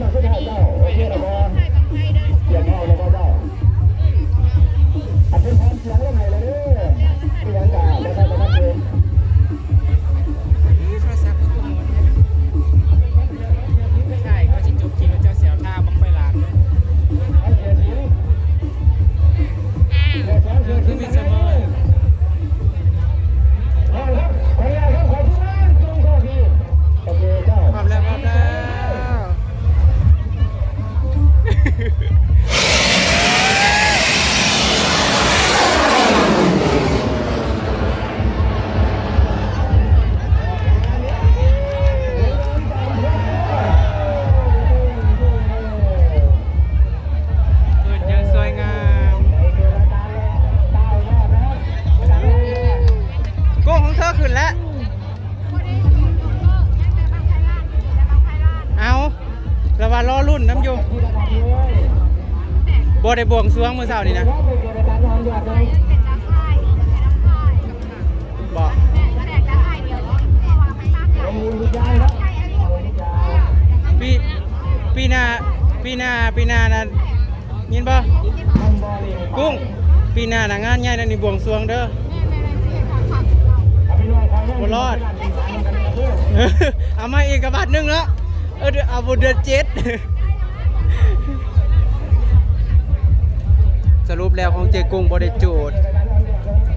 แท้ซะโท ได้บวงสวงเมื่อเช้านี้นะบ่ปีปีนาปีนาปีนานะยินบ่กุ้งปีหน้านะงานใหญ่นะนี่บวงสวงเด้อบ่รอดเอามาอีกกระบาดนึงแล้วเออเอาบุเดืจ็ด รุปแล้วของเจกุ้งบริจูด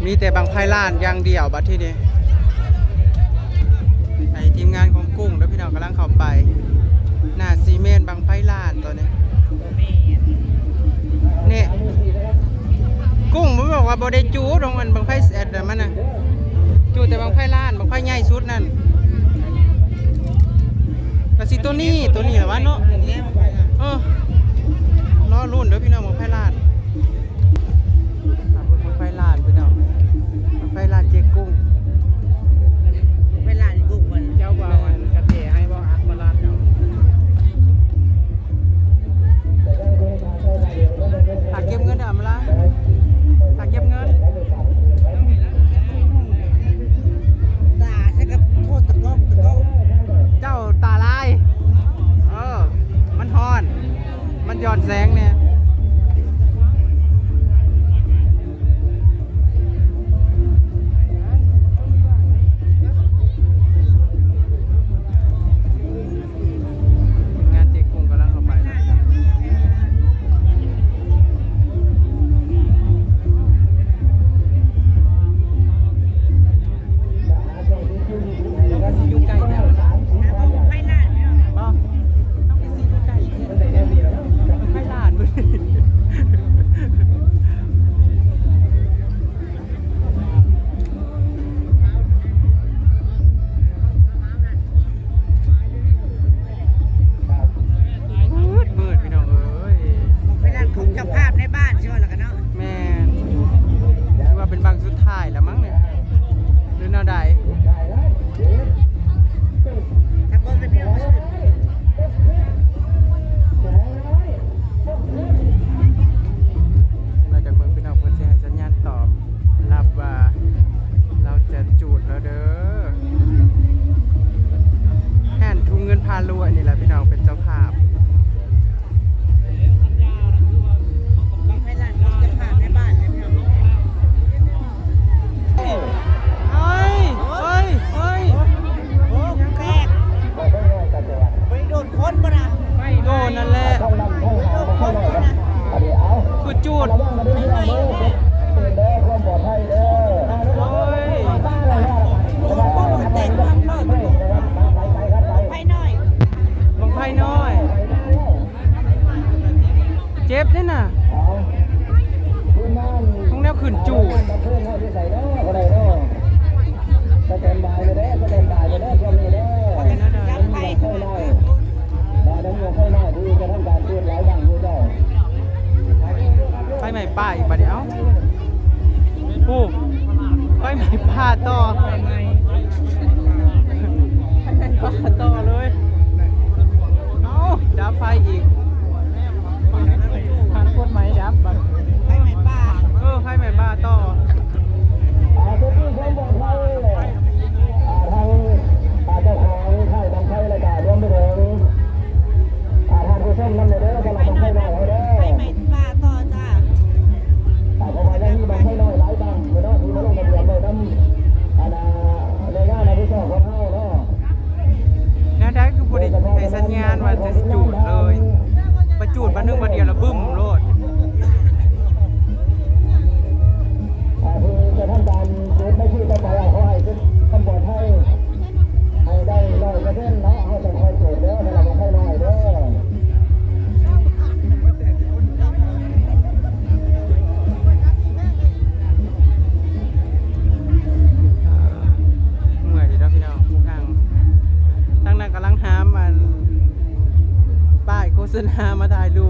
มีแต่บางไพ่ล้านอย่างเดียวบัดที่นี้ในทีมงานของกุ้งแล้วพี่น้องกำลังเข้าไป หน้าซีเมนต์บางไพ่ล้านตัวนี้เนี่ยกุ้งมันบอกว่าบริจูดของมันบางไพ่แอดมันนะจูดแต่บางไพ่ล้านบางไพ่ใหญ่สุดนั่นกระสิตัวนี้ตัวนี้แหละวะเนาะเออรอรุ่นเด้อพี่น้องของไฟลาด ขืนจู ษณามาถ่ายรู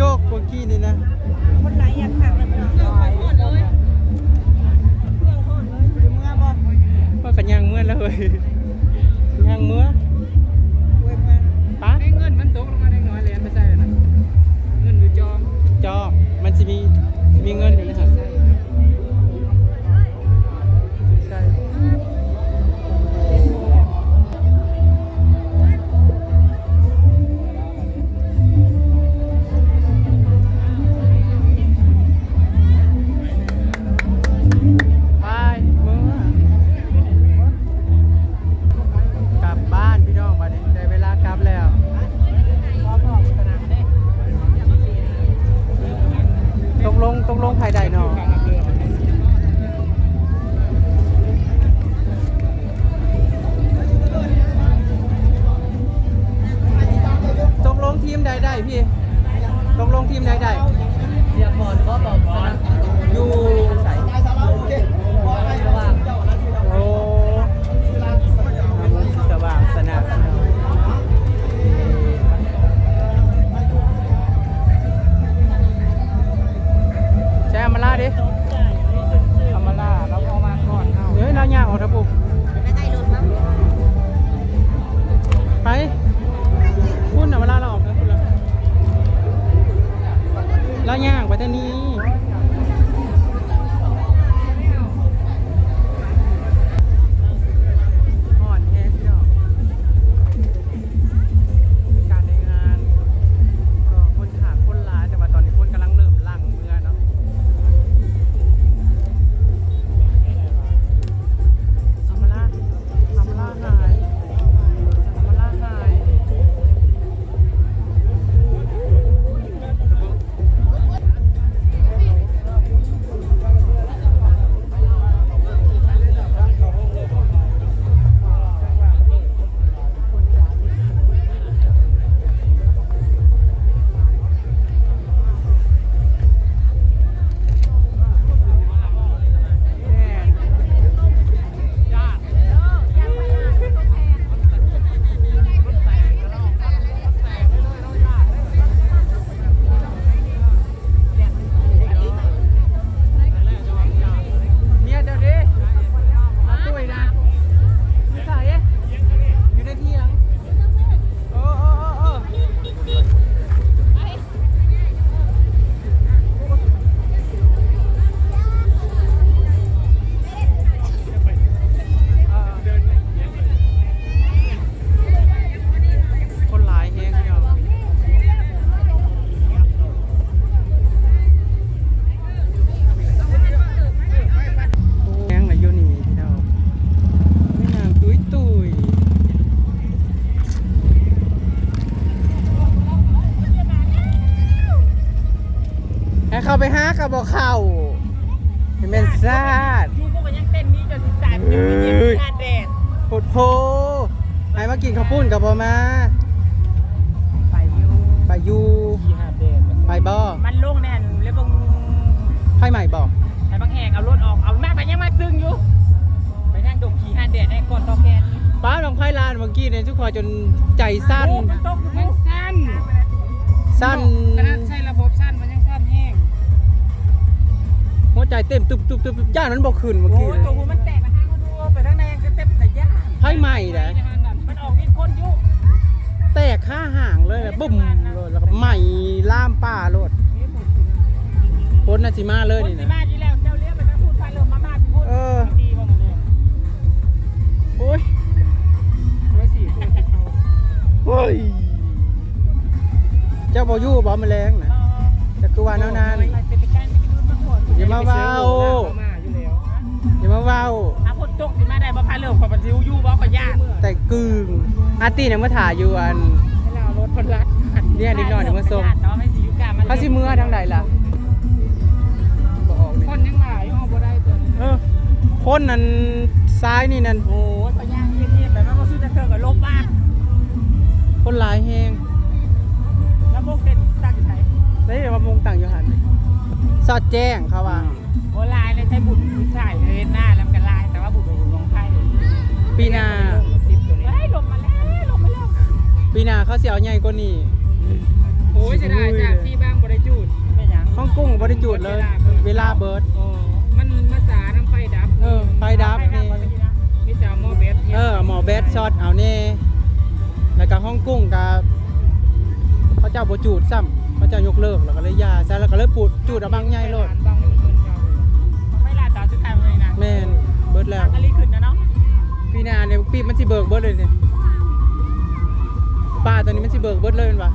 สั้นยกโยกเมื่อกี้นี่นะคนไหนอยากขับมันเครื่องไปหมดเลยเครื่องหมดเลยเดี๋ยวเมื่อบอกว่ากันยางเมื่อแล้วเฮ้ยยางเมื่อ กับบอกเข้าให้แม่นซาดยูพวกกันยังเต้นนี้จนสิบสามยังไม่เย็นชาดแดดโพดโพให้มากินข้าวปุ้นกับบ่มา ไปยูไปอยู่ขี่หาดแดดไปบ่มันลงแน่นเลยบางไพ่ใหม่บ่ไอ้บางแหงเอารถออก เอาแม่ไปยังมาซึ้งอยู่ ไปนั่งดมขี่หาดแดดให้ก่อนต่อแกนป้าลองไพ่ลานเมื่อกี้เนี่ยทุกคนจนใจสั้นโอ้มันตกอยู่มันสั้น สั้นขนาดใช้ระบบสั้นมัน ใจเต้นตุบตุบตุบตุบย่านมันบ่ขึ้นเมื่อโอ้กี้ยตัวหูมันแตกมาทางเขาดูไปทางในก็เต็มแต่ย่านไพ่ใหม่นะมันออกนิดคนอยู่แตกข้าห่างเลยนะบุ้มเลยแล้วก็ใหม่ล่ามป้าโลดพ้นนาซิมาเลยคนนี่สินะ มาดีแล้วเจ้าเลี้ยงไปทางพูดไปเริ่มมามาที่พูดเออดีบ้างมันเนี่ยโอ้ยร้อยสี่ตัวสิบเอาเฮ้ยเจ้าบ่อยู่บ่แมลงนะจะคือว่าแนวนั้น อย่ามาเว้ามาอยู่แล้วอย่ามาเว้า ถ้าคนตกสิมาได้บ่พาเริ่มขอปฏิวอยู่บ่ขอยากแต่กึ่งอาร์ตี้เนี่ยมาถ่ายอยู่อัน ให้เรารถคนรักเนี่ยนิดหน่อยเดี๋ยวมาส่ง เนาะไม่สิอยู่กลางมันเขาสิเมื่อทางใดล่ะบ่ออกนี่คนยังหลายเอาบ่ได้ตัวนี้เออคนนั้นซ้ายนี่นั่นโอ้ยขอยากเงียบๆแบบว่าบ่สู้จะเกิดกับลบบ้างคนหลายแฮงแล้วได้เดี๋ยวมามุงต่างอยู่หันส อดแจ้งเขาว่า โบลายเลยใช้บุญชุดถ่ายเห็นหน้าแล้วมันก็ลาย แต่ว่าบุญเป็นบุญลงไพ่ปีหน้า สิบตัวนี้เฮ้ยลงมาแล้วลงมาแล้ว ปีหน้าเขาสิเอาใหญ่กว่านี้โอ้ยจะได้จากที่บ้างบริจูดไม่ยังห้องกุ้งบ่ได้จุดเลย เวลาเบิร์ด โอ้มันมาสาน้ำไฟดับเออไฟดับนี่นี่จะโมเบสเออหมอเบสช็อตเอาแน่แล้วก็ห้องกุ้งกับเขาเจ้าบ่จูดซ้ำเขาเจ้ายกเลิกแล้วก็เลยยาซะแล้วก็เลยปูดจูดเอาบางใหญ่โลดบางเงินเงินเก่าไม่ลาต่อชุดไทยเลยนะแม่นเบิดแล้วอันนี้ขึ้นนะเนาะปีหน้าเนี่ยปีมันสิเบิกเบิดเลยเนี่ยป้าตัวนี้มันสิเบิกเบิดเลยแม่นปะ